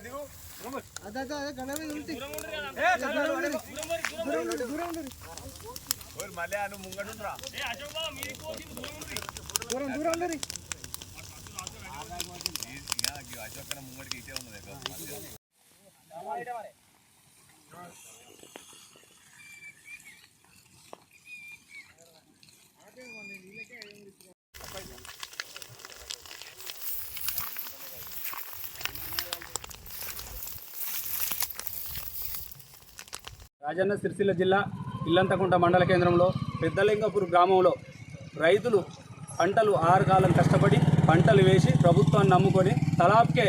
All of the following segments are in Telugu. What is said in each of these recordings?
ఆ, ఒక్కసారి రెండు సార్లు నీళ్ళు ఇస్తే ఇది, ఆ, ఇంత పని కాకపో అదే అదే అదే గడవే ఉల్టి దూరం దూరం ఉండరు రాజన్న సిరిసిల్ల జిల్లా ఇల్లంతకుంట మండల కేంద్రంలో పెద్దలింగపూర్ గ్రామంలో రైతులు పంటలు ఆరు కాలం కష్టపడి పంటలు వేసి ప్రభుత్వాన్ని నమ్ముకొని తలాప్కే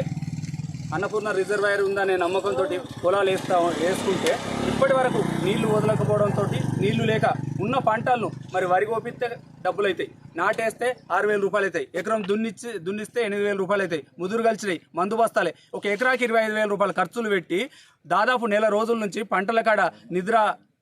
అన్నపూర్ణ రిజర్వాయర్ ఉందనే నమ్మకంతో పొలాలు వేస్తా వేసుకుంటే ఇప్పటి వరకు నీళ్ళు వదలకపోవడంతో నీళ్ళు లేక ఉన్న పంటలను మరి వరి గోపిస్తే డబ్బులు అవుతాయి నాటేస్తే ఆరు వేల రూపాయలు అవుతాయి ఎకరం దున్నిచ్చి దున్నిస్తే ఎనిమిది వేల రూపాయలు అవుతాయి ముదురు కలిసినాయి. మందు బస్తాలే. ఒక ఎకరాకి ఇరవై ఐదు వేల రూపాయలు ఖర్చులు పెట్టి దాదాపు నెల రోజుల నుంచి పంటల కాడ నిద్ర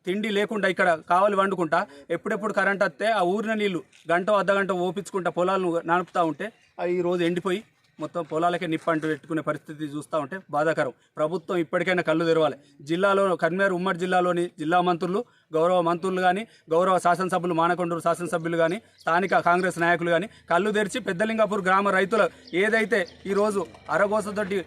తిండి లేకుండా ఇక్కడ కావాలి వండుకుంటా ఎప్పుడెప్పుడు కరెంట్ వస్తే ఆ ఊరిన నీళ్ళు గంట అర్ధ గంట ఓపించుకుంటా పొలాలను నడుపుతూ ఉంటే అవి ఈ రోజు ఎండిపోయి మొత్తం పొలాలకే నిప్పంటు పెట్టుకునే పరిస్థితి చూస్తూ ఉంటే బాధాకరం. ప్రభుత్వం ఇప్పటికైనా కళ్ళు తెరవాలి. జిల్లాలో కర్మేరు ఉమ్మడి జిల్లాలోని జిల్లా మంత్రులు గౌరవ మంత్రులు కానీ గౌరవ శాసనసభ్యులు మానకొండూరు శాసనసభ్యులు కానీ స్థానిక కాంగ్రెస్ నాయకులు కానీ కళ్ళు తెరిచి పెద్దలింగాపూర్ గ్రామ రైతులు ఏదైతే ఈరోజు అరగోసతోటి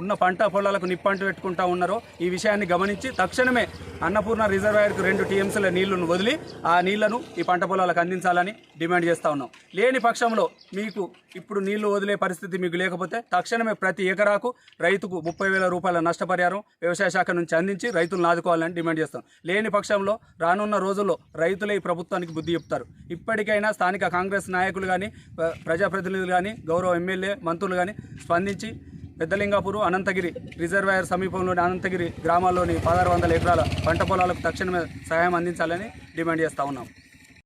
ఉన్న పంట పొలాలకు నిప్పంటు పెట్టుకుంటా ఉన్నారో ఈ విషయాన్ని గమనించి తక్షణమే అన్నపూర్ణ రిజర్వాయర్కు రెండు టీఎంసీల నీళ్ళను వదిలి ఆ నీళ్ళను ఈ పంట పొలాలకు అందించాలని డిమాండ్ చేస్తా ఉన్నాం. లేని పక్షంలో మీకు ఇప్పుడు నీళ్ళు వదిలే పరిస్థితి మీకు లేకపోతే తక్షణమే ప్రతి ఎకరాకు రైతుకు ముప్పై వేల రూపాయల నష్టపరిహారం వ్యవసాయ శాఖ నుంచి అందించి రైతులను ఆదుకోవాలని డిమాండ్ చేస్తాం. లేని పక్షంలో రానున్న రోజుల్లో రైతులే ఈ ప్రభుత్వానికి బుద్ధి చెప్తారు. ఇప్పటికైనా స్థానిక కాంగ్రెస్ నాయకులు కానీ ప్రజాప్రతినిధులు కానీ గౌరవ ఎమ్మెల్యే మంత్రులు కానీ స్పందించి పెద్దలింగాపూరు అనంతగిరి రిజర్వాయర్ సమీపంలోని అనంతగిరి గ్రామాల్లోని పదహారు వందల ఎకరాల పంట పొలాలకు తక్షణమే సహాయం అందించాలని డిమాండ్ చేస్తా ఉన్నాం.